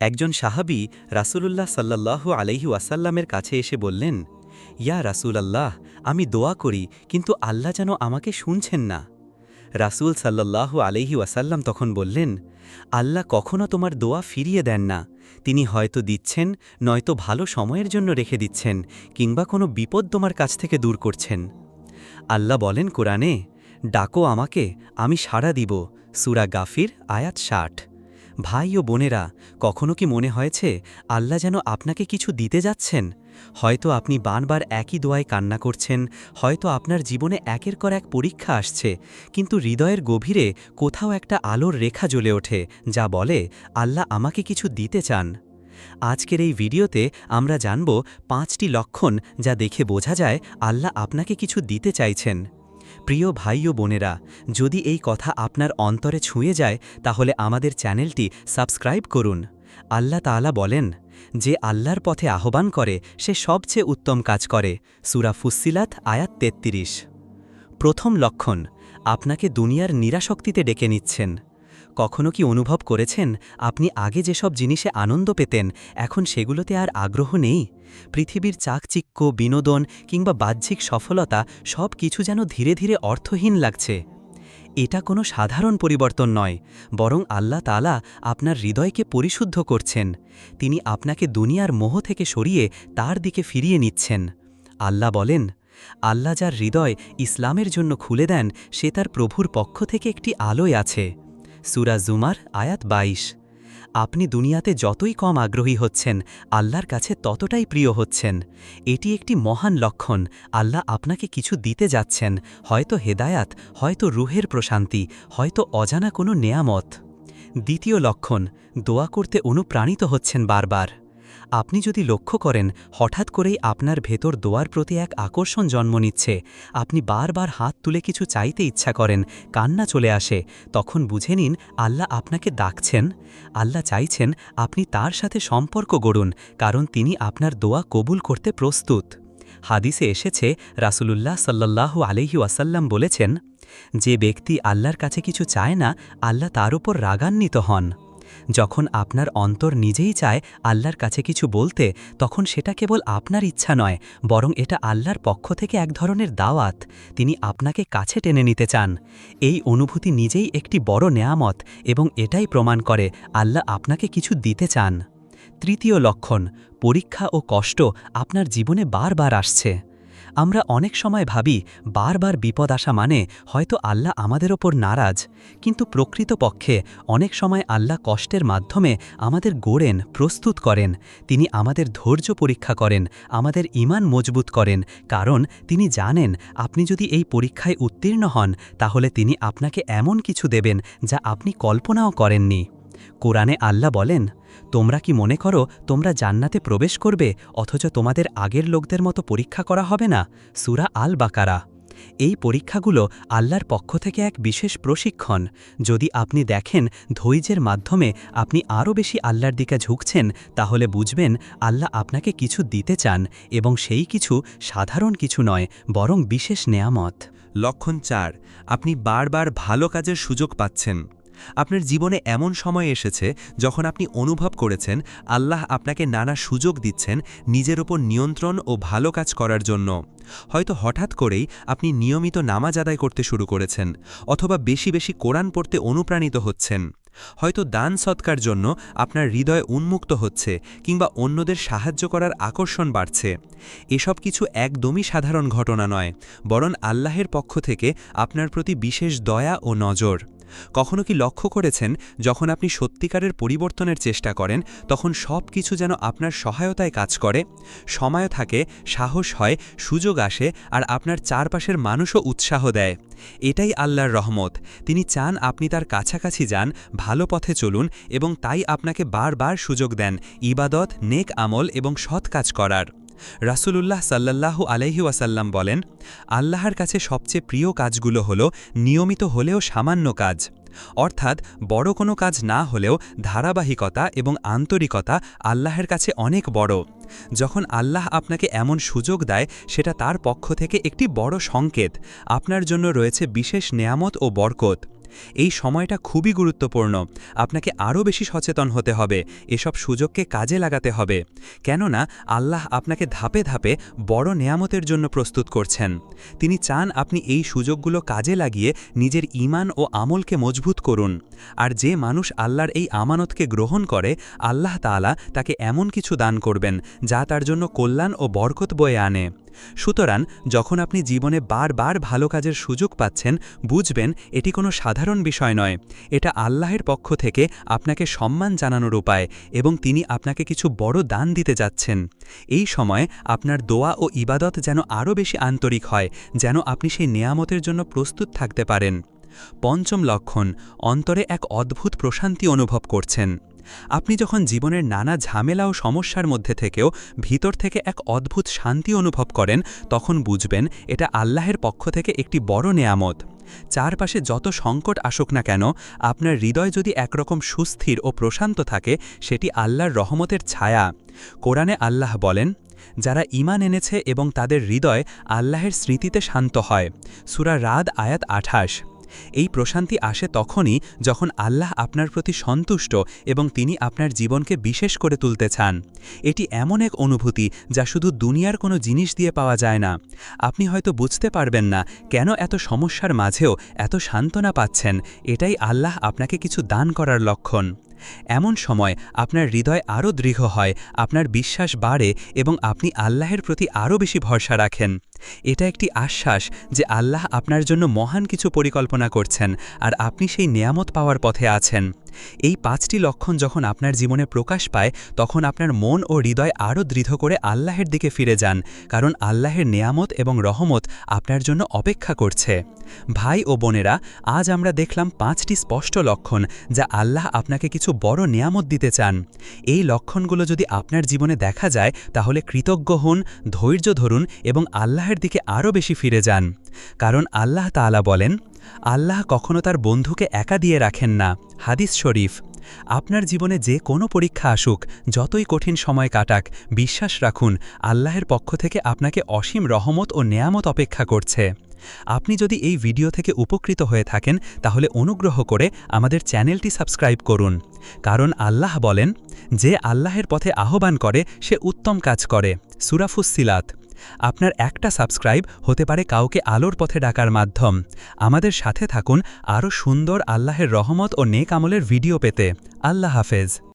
একজন সাহাবি রাসূলুল্লাহ সাল্লাল্লাহু আলাইহি ওয়াসাল্লামের কাছে এসে বললেন, ইয়া রাসূলাল্লাহ, আমি দোয়া করি, কিন্তু আল্লাহ যেন আমাকে শুনছেন না। রাসূল সাল্লাল্লাহু আলাইহি ওয়াসাল্লাম তখন বললেন, আল্লাহ কখনো তোমার দোয়া ফিরিয়ে দেন না। তিনি হয়তো দিচ্ছেন, নয়তো ভালো সময়ের জন্য রেখে দিচ্ছেন, কিংবা কোনো বিপদ তোমার কাছ থেকে দূর করছেন। আল্লাহ বলেন, কোরআনে, ডাকো আমাকে, আমি সাড়া দিব। সুরা গাফির, আয়াত ষাট। ভাই ও বোনেরা, কখনো কি মনে হয়েছে আল্লাহ যেন আপনাকে কিছু দিতে যাচ্ছেন? হয়তো আপনি বারবার একই দোয়ায় কান্না করছেন, হয়তো আপনার জীবনে একের পর এক পরীক্ষা আসছে, কিন্তু হৃদয়ের গভীরে কোথাও একটা আলোর রেখা জ্বলে ওঠে, যা বলে, আল্লাহ আমাকে কিছু দিতে চান। আজকের এই ভিডিওতে আমরা জানব পাঁচটি লক্ষণ যা দেখে বোঝা যায় আল্লাহ আপনাকে কিছু দিতে চাইছেন। প্রিয় ভাই ও বোনেরা, যদি এই কথা আপনার অন্তরে ছুঁয়ে যায়, তাহলে আমাদের চ্যানেলটি সাবস্ক্রাইব করুন। আল্লাহ তালা বলেন, যে আল্লাহর পথে আহ্বান করে, সে সবচেয়ে উত্তম কাজ করে। সুরা ফুসিলাত আয়াত তেত্রিশ। প্রথম লক্ষণ, আপনাকে দুনিয়ার নিরাশক্তিতে ডেকে নিচ্ছেন। কখনো কি অনুভব করেছেন, আপনি আগে যেসব জিনিসে আনন্দ পেতেন, এখন সেগুলোতে আর আগ্রহ নেই? পৃথিবীর চাকচিক্য, বিনোদন কিংবা বাহ্যিক সফলতা সব কিছু যেন ধীরে ধীরে অর্থহীন লাগছে। এটা কোনো সাধারণ পরিবর্তন নয়, বরং আল্লাহ তালা আপনার হৃদয়কে পরিশুদ্ধ করছেন। তিনি আপনাকে দুনিয়ার মোহ থেকে সরিয়ে তার দিকে ফিরিয়ে নিচ্ছেন। আল্লাহ বলেন, আল্লাহ যার হৃদয় ইসলামের জন্য খুলে দেন, সে তার প্রভুর পক্ষ থেকে একটি আলোয় আছে। সুরা জুমার আয়াত বাইশ। আপনি দুনিয়াতে যতই কম আগ্রহী হচ্ছেন, আল্লাহর কাছে ততটাই প্রিয় হচ্ছেন। এটি একটি মহান লক্ষণ। আল্লাহ আপনাকে কিছু দিতে যাচ্ছেন। হয়তো হেদায়াত, হয়তো রুহের প্রশান্তি, হয়তো অজানা কোনো নেয়ামত। দ্বিতীয় লক্ষণ, দোয়া করতে অনুপ্রাণিত হচ্ছেন বারবার। আপনি যদি লক্ষ্য করেন, হঠাৎ করেই আপনার ভেতর দোয়ার প্রতি এক আকর্ষণ জন্ম নিচ্ছে। আপনি বারবার হাত তুলে কিছু চাইতে ইচ্ছা করেন, কান্না চলে আসে। তখন বুঝে নিন, আল্লাহ আপনাকে ডাকছেন। আল্লাহ চাইছেন আপনি তার সাথে সম্পর্ক গড়ুন, কারণ তিনি আপনার দোয়া কবুল করতে প্রস্তুত। হাদিসে এসেছে, রাসূলুল্লাহ সাল্লাল্লাহু আলহি ওয়াসাল্লাম বলেছেন, যে ব্যক্তি আল্লাহর কাছে কিছু চায় না, আল্লাহ তার উপর রাগান্বিত হন। যখন আপনার অন্তর নিজেই চায় আল্লাহর কাছে কিছু বলতে, তখন সেটা কেবল আপনার ইচ্ছা নয়, বরং এটা আল্লাহর পক্ষ থেকে এক ধরনের দাওয়াত। তিনি আপনাকে কাছে টেনে নিতে চান। এই অনুভূতি নিজেই একটি বড় নেয়ামত এবং এটাই প্রমাণ করে আল্লাহ আপনাকে কিছু দিতে চান। তৃতীয় লক্ষণ, পরীক্ষা ও কষ্ট আপনার জীবনে বারবার আসছে। আমরা অনেক সময় ভাবি, বারবার বিপদ আসা মানে হয়তো আল্লাহ আমাদের ওপর নারাজ। কিন্তু প্রকৃতপক্ষে অনেক সময় আল্লাহ কষ্টের মাধ্যমে আমাদের গড়েন, প্রস্তুত করেন। তিনি আমাদের ধৈর্য পরীক্ষা করেন, আমাদের ইমান মজবুত করেন। কারণ তিনি জানেন, আপনি যদি এই পরীক্ষায় উত্তীর্ণ হন, তাহলে তিনি আপনাকে এমন কিছু দেবেন যা আপনি কল্পনাও করেননি। কোরআনে আল্লাহ বলেন, তোমরা কি মনে করো তোমরা জান্নাতে প্রবেশ করবে, অথচ তোমাদের আগের লোকদের মতো পরীক্ষা করা হবে না? সুরা আল বাকারা এই পরীক্ষাগুলো আল্লাহর পক্ষ থেকে এক বিশেষ প্রশিক্ষণ। যদি আপনি দেখেন ধৈর্যের মাধ্যমে আপনি আরও বেশি আল্লাহর দিকে ঝুঁকছেন, তাহলে বুঝবেন আল্লাহ আপনাকে কিছু দিতে চান এবং সেই কিছু সাধারণ কিছু নয়, বরং বিশেষ নেয়ামত। লক্ষণ চার, আপনি বারবার ভালো কাজের সুযোগ পাচ্ছেন। আপনার জীবনে এমন সময় এসেছে যখন আপনি অনুভব করেছেন আল্লাহ আপনাকে নানা সুযোগ দিচ্ছেন নিজের ওপর নিয়ন্ত্রণ ও ভালো কাজ করার জন্য। হয়তো হঠাৎ করেই আপনি নিয়মিত নামাজ আদায় করতে শুরু করেছেন অথবা বেশি বেশি কোরআন পড়তে অনুপ্রাণিত হচ্ছেন। হয়তো দান সৎকার জন্য আপনার হৃদয় উন্মুক্ত হচ্ছে কিংবা অন্যদের সাহায্য করার আকর্ষণ বাড়ছে। এসব কিছু একদমই সাধারণ ঘটনা নয়, বরং আল্লাহের পক্ষ থেকে আপনার প্রতি বিশেষ দয়া ও নজর। কখনো কি লক্ষ্য করেছেন, যখন আপনি সত্যিকারের পরিবর্তনের চেষ্টা করেন, তখন সব কিছু যেন আপনার সহায়তায় কাজ করে? সময় থাকে, সাহস হয়, সুযোগ আসে, আর আপনার চারপাশের মানুষও উৎসাহ দেয়। এটাই আল্লাহর রহমত। তিনি চান আপনি তার কাছাকাছি যান, ভালো পথে চলুন, এবং তাই আপনাকে বারবার সুযোগ দেন, ইবাদত, নেক আমল এবং সৎ কাজ করার। রাসূলুল্লাহ সাল্লাল্লাহু আলাইহি ওয়াসাল্লাম বলেন, আল্লাহর কাছে সবচেয়ে প্রিয় কাজগুলো হলো নিয়মিত হলেও সামান্য কাজ। অর্থাৎ বড় কোনো কাজ না হলেও ধারাবাহিকতা এবং আন্তরিকতা আল্লাহের কাছে অনেক বড়। যখন আল্লাহ আপনাকে এমন সুযোগ দেয়, সেটা তার পক্ষ থেকে একটি বড় সংকেত। আপনার জন্য রয়েছে বিশেষ নেয়ামত ও বরকত। এই সময়টা খুবই গুরুত্বপূর্ণ। আপনাকে আরও বেশি সচেতন হতে হবে। এসব সুযোগকে কাজে লাগাতে হবে। কেননা, আল্লাহ আপনাকে ধাপে ধাপে বড় নেয়ামতের জন্য প্রস্তুত করছেন। তিনি চান আপনি এই সুযোগগুলো কাজে লাগিয়ে নিজের ঈমান ও আমলকে মজবুত করুন। আর যে মানুষ আল্লাহর এই আমানতকে গ্রহণ করে, আল্লাহ তাআলা তাকে এমন কিছু দান করবেন যা তার জন্য কল্যাণ ও বরকত বয়ে আনে। সুতরাং যখন আপনি জীবনে বারবার ভালো কাজের সুযোগ পাচ্ছেন, বুঝবেন এটি কোনো সাধারণ বিষয় নয়। এটা আল্লাহের পক্ষ থেকে আপনাকে সম্মান জানানোর উপায় এবং তিনি আপনাকে কিছু বড় দান দিতে যাচ্ছেন। এই সময় আপনার দোয়া ও ইবাদত যেন আরও বেশি আন্তরিক হয়, যেন আপনি সেই নেয়ামতের জন্য প্রস্তুত থাকতে পারেন। পঞ্চম লক্ষণ, অন্তরে এক অদ্ভুত প্রশান্তি অনুভব করছেন। আপনি যখন জীবনের নানা ঝামেলা ও সমস্যার মধ্যে থেকেও ভিতর থেকে এক অদ্ভুত শান্তি অনুভব করেন, তখন বুঝবেন এটা আল্লাহের পক্ষ থেকে একটি বড় নেয়ামত। চারপাশে যত সংকট আসুক না কেন, আপনার হৃদয় যদি একরকম সুস্থির ও প্রশান্ত থাকে, সেটি আল্লাহর রহমতের ছায়া। কোরআনে আল্লাহ বলেন, যারা ইমান এনেছে এবং তাদের হৃদয় আল্লাহের স্মৃতিতে শান্ত হয়। সুরা রাদ আয়াত আঠাশ। এই প্রশান্তি আসে তখনই যখন আল্লাহ আপনার প্রতি সন্তুষ্ট এবং তিনি আপনার জীবনকে বিশেষ করে তুলতে চান। এটি এমন এক অনুভূতি যা শুধু দুনিয়ার কোনো জিনিস দিয়ে পাওয়া যায় না। আপনি হয়তো বুঝতে পারবেন না কেন এত সমস্যার মাঝেও এত সান্ত্বনা পাচ্ছেন, এটাই আল্লাহ আপনাকে কিছু দান করার লক্ষণ। এমন সময় আপনার হৃদয় আরও দৃঢ় হয়, আপনার বিশ্বাস বাড়ে এবং আপনি আল্লাহের প্রতি আরও বেশি ভরসা রাখেন। এটা একটি আশ্বাস যে আল্লাহ আপনার জন্য মহান কিছু পরিকল্পনা করছেন আর আপনি সেই নেয়ামত পাওয়ার পথে আছেন। এই পাঁচটি লক্ষণ যখন আপনার জীবনে প্রকাশ পায়, তখন আপনার মন ও হৃদয় আরও দৃঢ় করে আল্লাহের দিকে ফিরে যান, কারণ আল্লাহের নেয়ামত এবং রহমত আপনার জন্য অপেক্ষা করছে। ভাই ও বোনেরা, আজ আমরা দেখলাম পাঁচটি স্পষ্ট লক্ষণ যা আল্লাহ আপনাকে কিছু বড় নেয়ামত দিতে চান। এই লক্ষণগুলো যদি আপনার জীবনে দেখা যায়, তাহলে কৃতজ্ঞ হন, ধৈর্য ধরুন এবং আল্লাহের দিকে আরও বেশি ফিরে যান। কারণ আল্লাহ তাআলা বলেন, আল্লাহ কখনো তার বন্ধুকে একা দিয়ে রাখেন না। হাদিস শরীফ, আপনার জীবনে যে কোনো পরীক্ষা আসুক, যতই কঠিন সময় কাটাক, বিশ্বাস রাখুন, আল্লাহের পক্ষ থেকে আপনাকে অসীম রহমত ও নেয়ামত অপেক্ষা করছে। আপনি যদি এই ভিডিও থেকে উপকৃত হয়ে থাকেন, তাহলে অনুগ্রহ করে আমাদের চ্যানেলটি সাবস্ক্রাইব করুন। কারণ আল্লাহ বলেন, যে আল্লাহের পথে আহ্বান করে, সে উত্তম কাজ করে। সুরাফুসিলাত আপনার একটা সাবস্ক্রাইব হতে পারে কাউকে আলোর পথে ডাকার মাধ্যম। আমাদের সাথে থাকুন আরও সুন্দর আল্লাহের রহমত ও নেক আমলের ভিডিও পেতে। আল্লাহ হাফেজ।